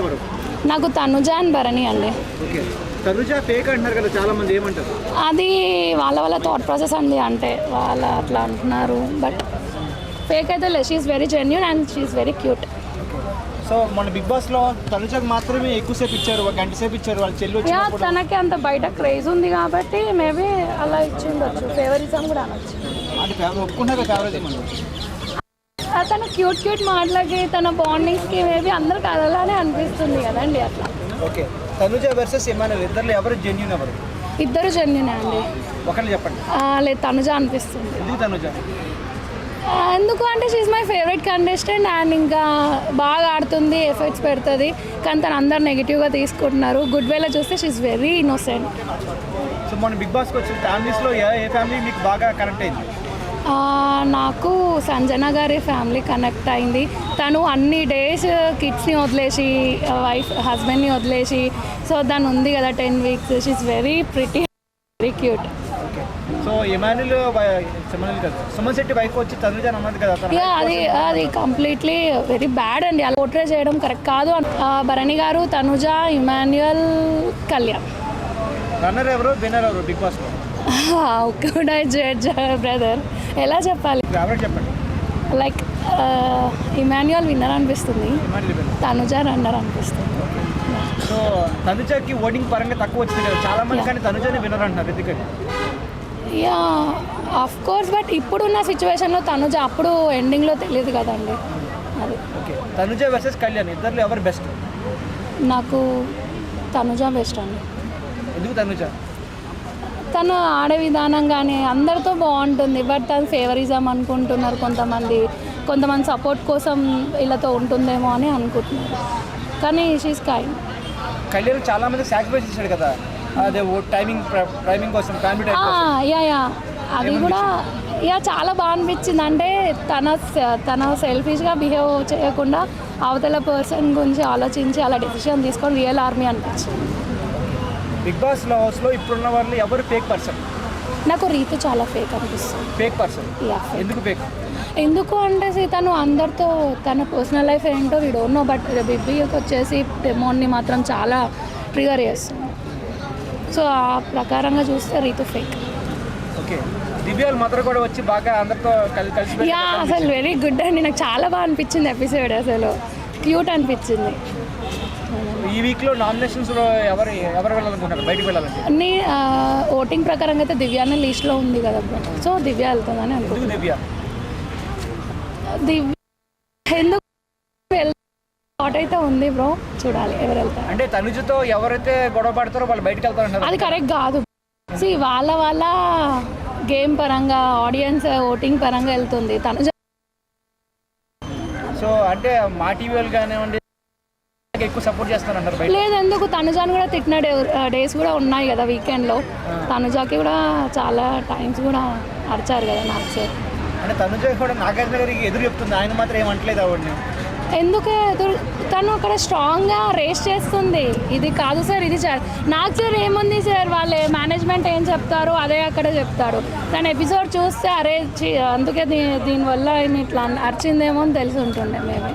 ఎవరు? నాకు తనుజ అండ్ భరణి అండి. అది వాళ్ళ వాళ్ళ థాట్ ప్రాసెస్ అండి అంటే వాళ్ళ అట్లా అంటున్నారు బట్ ఫేక్ అయితే లేదు. She's very genuine and she's very cute so మన బిగ్ బాస్లో తనుజకు మాత్రమే ఎక్కువసేపు ఇచ్చారు ఒక గంట సేపు ఇచ్చారు వాళ్ళ చెల్లి తనకి అంత బయట క్రేజ్ ఉంది కాబట్టి మేబీ అలా ఇచ్చి ఉండొచ్చు. ఫేవరిజం కూడా అనొచ్చు. అంటే ఆ తన క్యూట్ క్యూట్ మాటలకి తన బాండింగ్స్కి మేబీ అందరికి అలానే అనిపిస్తుంది కదండి అట్లా. ఓకే. తనుజ వర్సెస్ ఏమైనా ఇద్దరు ఎవరు జెన్యున్ ఎవరు? ఇద్దరు జెన్యునే అండి. ఒకరిని చెప్పండి. ఆ, లేదు తనుజ అనిపిస్తుంది. ఎందుకు తనుజ? ఎందుకు అంటే she's my favourite contestant and ఇంకా బాగా ఆడుతుంది ఎఫర్ట్స్ పెడుతుంది. కానీ తను అందరు నెగిటివ్గా తీసుకుంటున్నారు. గుడ్ వేలో చూస్తే షీఈ్ వెరీ ఇన్నోసెంట్ సో మన బిగ్ బాస్కి వచ్చిన ఫ్యామిలీస్లో ఏ ఫ్యామిలీ మీకు బాగా కనెక్ట్ అయింది? నాకు సంజన గారి ఫ్యామిలీ కనెక్ట్ అయింది. తను అన్ని డేస్ కిడ్స్ని వదిలేసి వైఫ్ హస్బెండ్ని వదిలేసి సో దాని ఉంది కదా ten weeks. She's very pretty very cute so wife వచ్చి కదా అది అది కంప్లీట్లీ వెరీ బ్యాడ్ అండి. అలా పోర్ట్రే చేయడం కరెక్ట్ కాదు. భరణి గారు తనుజ ఇమాన్యుయల్ కళ్యాణ్. రన్నర్ ఎవరు విన్నర్ ఎవరు బిగ్ బాస్లో కుడ్ ఐ జడ్జ్ బ్రదర్. ఎలా చెప్పాలి? లైక్ ఇమాన్యుయల్ విన్నర్ అనిపిస్తుంది. తనుజ రన్నర్ అనిపిస్తుంది. సో తనుజకి ఓటింగ్ పరంగా తక్కువ వచ్చింది కదా. చాలా మంది కానీ తనుజని విన్నర్ అంటున్నారు ఎందుకని యా ఆఫ్ కోర్స్ బట్ ఇప్పుడున్న సిచ్యువేషన్లో తనుజ అప్పుడు ఎండింగ్లో తెలియదు కదండి. అది. ఓకే. తనుజ వర్సెస్ కళ్యాణ్ ఇద్దరు ఎవరు బెస్ట్? నాకు తనుజ బెస్ట్ అండి. ఎందుకు తనుజ? తను ఆడే విధానం కానీ అందరితో బాగుంటుంది. బట్ తను ఫేవరిజం అనుకుంటున్నారు కొంతమంది. కొంతమంది సపోర్ట్ కోసం వీళ్ళతో ఉంటుందేమో అని అనుకుంటున్నారు. కానీ షీస్ కైండ్ కళ్యాణ్ చాలా మంది సాక్రిఫైస్ చేశాడు కదా. అదే టైమింగ్ టైమింగ్ కోసం యా యా. అది కూడా యా చాలా బాగా అనిపించింది. అంటే తన తన సెల్ఫిష్గా బిహేవ్ చేయకుండా అవతల పర్సన్ గురించి ఆలోచించి అలా డెసిషన్ తీసుకొని రియల్ ఆర్మీ అనిపించింది. బిగ్ బాస్లో హౌస్లో ఇప్పుడున్న వాళ్ళు ఎవరు ఫేక్ పర్సన్ నాకు రీతి చాలా ఫేక్ అనిపిస్తుంది. ఫేక్ పర్సన్ ఎందుకు ఫేక్ ఎందుకు అంటే తను అందరితో తన పర్సనల్ లైఫ్ ఏంటో వీ డోంట్ నో బట్ బిబ్బీకి వచ్చేసి డెమోన్ని మాత్రం చాలా ట్రిగర్ చేస్తుంది. సో ఆ ప్రకారంగా చూస్తే రీతు ఫేక్ ఓకే దివ్యాలు మాత్రం కూడా వచ్చి బాగా అందరితో కలిసి కలిసి యా అసలు వెరీ గుడ్ అండి. నాకు చాలా బాగా అనిపించింది ఎపిసోడ్ అసలు. క్యూట్ అనిపించింది. ఈ వీక్లో నామినేషన్స్ ఎవరు ఎవరు వెళ్ళాలనుకుంటారు బయటికి వెళ్ళాలంటే? అన్ని ఓటింగ్ ప్రకారంగా అయితే దివ్యానే లీస్ట్లో ఉంది కదా బ్రో సో దివ్య వెళ్తుందని అనుకుంటున్నాను దివ్య? దివ్య ఎందుకు థాట్ అయితే ఉంది బ్రో చూడాలి ఎవరు వెళ్తారు. అంటే తనుజతో ఎవరైతే గొడవ పడతారో వాళ్ళు బయటికి వెళ్తారంటారు అది కరెక్ట్ కాదు. సి వాళ్ళ వాళ్ళ గేమ్ పరంగా ఆడియన్స్ ఓటింగ్ పరంగా వెళ్తుంది. తను సో అంటే మా టీవీ వాళ్ళు కానివ్వండి ఎక్కువ సపోర్ట్ బయట? లేదు ఎందుకు? తనుజాని కూడా తిట్టిన డేస్ కూడా ఉన్నాయి కదా వీకెండ్లో తనుజాకి కూడా చాలా టైమ్స్ కూడా అరిచారు కదా నాకు సార్ అంటే తనుజ కూడా నాగార్జున గారికి ఎదురు చెప్తుంది. ఆయన మాత్రం ఏమంటలేదు ఆవిడని. ఎందుకు ఎదురు? తను అక్కడ స్ట్రాంగ్గా రేస్ చేస్తుంది. ఇది కాదు సార్ ఇది సార్ నాకు సార్ ఏముంది సార్? వాళ్ళ మేనేజ్మెంట్ ఏం చెప్తారో? అదే అక్కడ చెప్తాడు తన ఎపిసోడ్ చూస్తే అరే అందుకే దీనివల్ల ఇట్లా అరిచిందేమో అని తెలిసి ఉంటుండే మేబీ